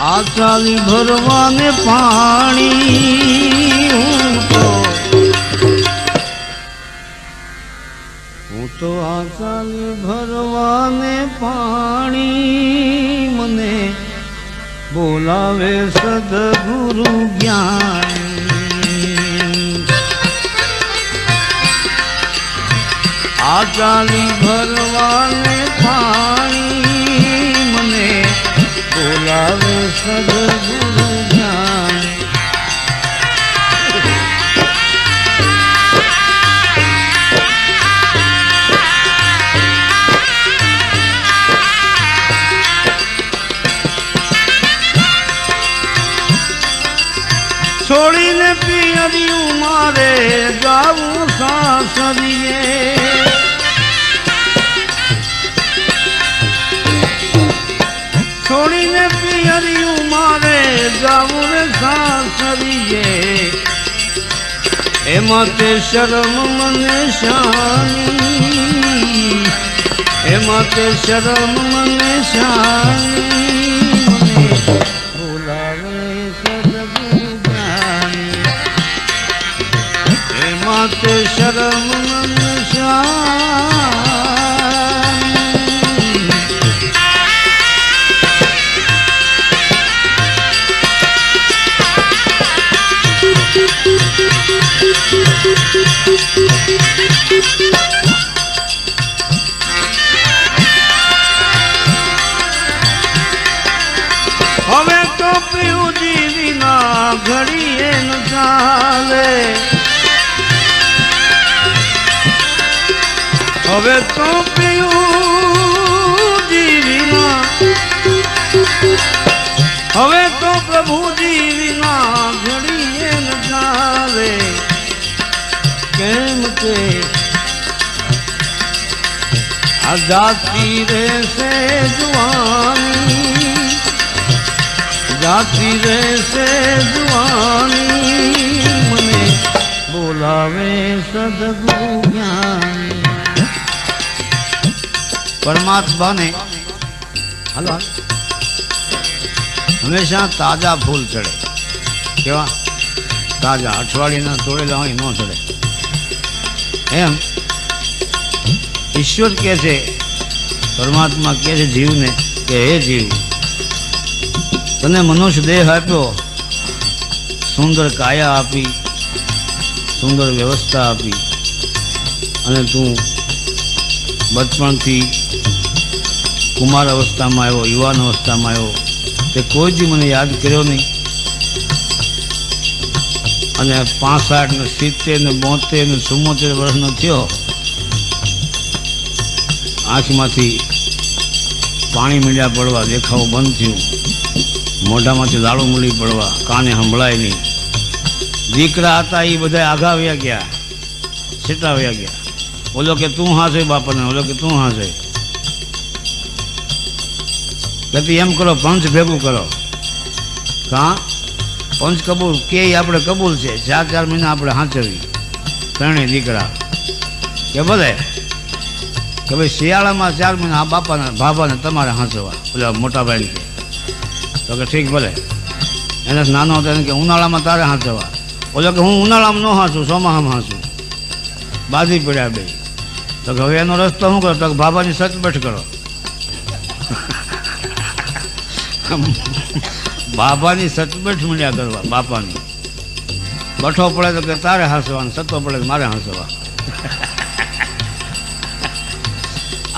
આ ચાલી ભરવાને પાણી. હું તો આ ચાલી ભરવાને પાણી. મને બોલાવે સદગુરુ જ્ઞાન. ચાલી ભરવાને પાણી. મને બોલાવે સદગુરુ જ્ઞાન છોડીને પિયરિયું મારે જાવું સાસરીએ. છોડીને પિયરિયું મારે જાવું રે સાસરીએ એમાં તે શરમ મને શાની. એમાં તે શરમ મને શાની. બોલાવે સદગુરુ જ્ઞાની એમાં તે શરમ મને શાની. હવે તો પીવું વિના ઘડીએ ન ચાલે. હવે તો કે જાતી રહેશે જુવાની જાતી રહેશે જુવાની મને બોલાવે સદગુરુ જ્ઞાન પરમાત્માને હાલો. હંમેશા તાજા ફૂલ ચડે કેવા તાજા અઠવાડિયાના તોડેલા હોય ન ચડે એમ? ઈશ્વર કહે છે, પરમાત્મા કહે છે જીવને કે હે જીવ, તને મનુષ્ય દેહ આપ્યો, સુંદર કાયા આપી, સુંદર વ્યવસ્થા આપી, અને તું બચપણથી કુમાર અવસ્થામાં આવ્યો, યુવાન અવસ્થામાં આવ્યો, તે કોઈ જ મને યાદ કર્યો નહીં. અને પાસઠ ને સિત્તેર ને બોતેર ને ચુમ્મોતેર વર્ષનો થયો. આંખમાંથી પાણી મીંડ્યા પડવા, દેખાવું બંધ થયું. મોઢામાંથી લાડુ મૂલી પડવા, કાને સંભળાય નહીં. દીકરા હતા એ બધા આઘાવ્યા ગયા છેટાવ્યા ગયા. ઓલો કે તું હાંસે બાપાને ઓલો કે તું હાસે કહેતી, એમ કરો, પંચ ભેગું કરો. કાં? પંચ કબૂલ કે આપણે કબૂલ છે. ચાર ચાર મહિના આપણે હાંચવી ત્રણેય દીકરા. કે ભલે? કે ભાઈ શિયાળામાં ચાર મહિના આ બાપાને, ભાભાને તમારે હાંચવા પેલા મોટા ભાઈ કે. તો કે ઠીક ભલે. એને નાનો હતો એને કે ઉનાળામાં તારે હાંચવા ઓલો કે હું ઉનાળામાં ન હાંચું ચોમાસામાં હાંચું. બાજી પડ્યા બે. તો કે હવે એનો રસ્તો શું કરો? તો કે બાબાની સચબેઠ કરો. બાબાની સચબેઠ મળ્યા કરવા, બાપાની. બઠો પડે તો કે તારે હાંસવાનું, સતો પડે તો મારે હાંસવા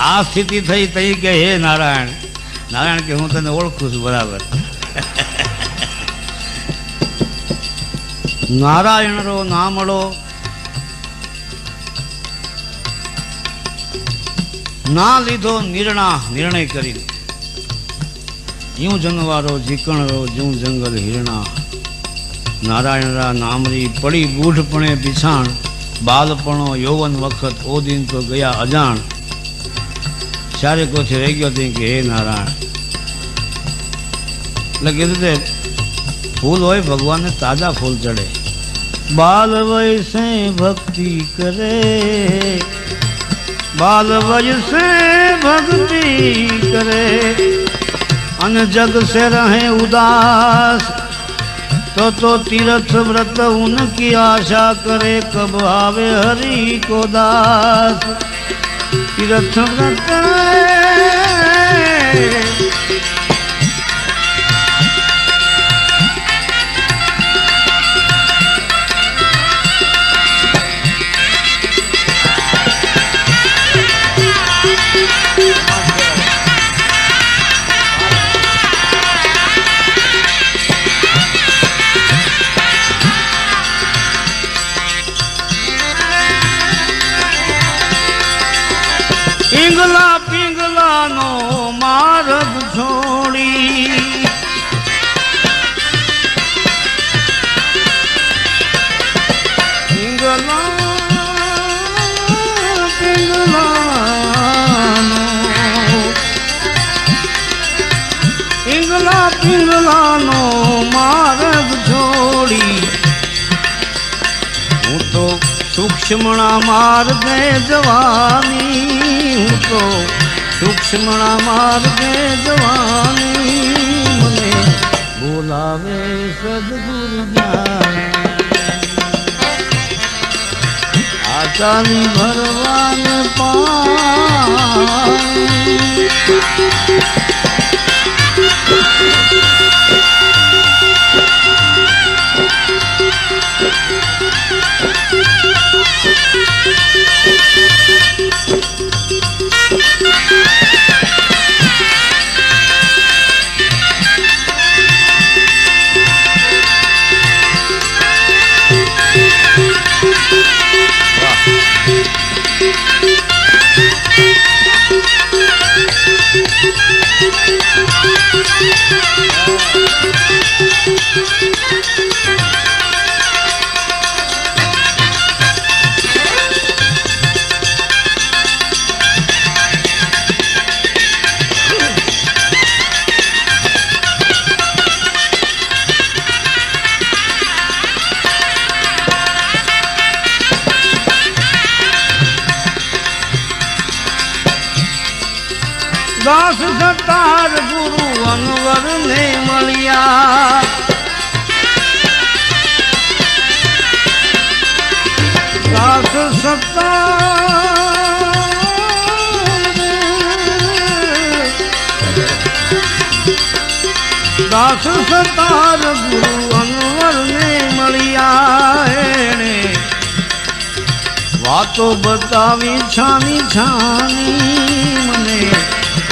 આ સ્થિતિ થઈ તઈ કે હે નારાયણ નારાયણ કે હું તને ઓળખું છું બરાબર. નારાયણ રો નામડો ના લીધો નિર્ણા નિર્ણય કરી યું જનવારો જીકણરો જું જંગલ હિરણા. નારાયણરા નામરી પડી બૂઢપણે પીછાણ બાલપણો યૌવન વખત ઓ દિન તો ગયા અજાણ. ચારે કોથી રહી ગયો હતી કે હે નારાયણ? એટલે કીધું તે, ફૂલ હોય ભગવાનને તાજા ફૂલ ચડે. બાલ વયસે ભક્તિ કરે. બાલ વયસે ભક્તિ કરે. અન જગ સે રહે ઉદાસ, તો તો તીર્થ વ્રત ઉનકી આશા કરે કબ આવે હરી કો દાસ. તીર્થ વ્રત પિંગલા પિંગલાનો સૂક્ષ્મણા માર્ગે જવાની હું તો સૂક્ષ્મણા માર્ગે જવાની મને બોલાવે સદગુરુ જ્ઞાન. ભરવાન ભરવાને પાણી દાસ સતાર ગુરુ અનવર ને મળ્યા. દાસ સતાર દાસ સતાર ગુરુ અનવર ને મળ્યા. એણે વાતો બતાવી, છાની છાની મને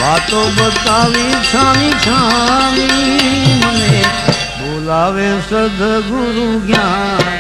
વાતો બતાવી છાની છાની મને બોલાવે સદગુરુ જ્ઞાન.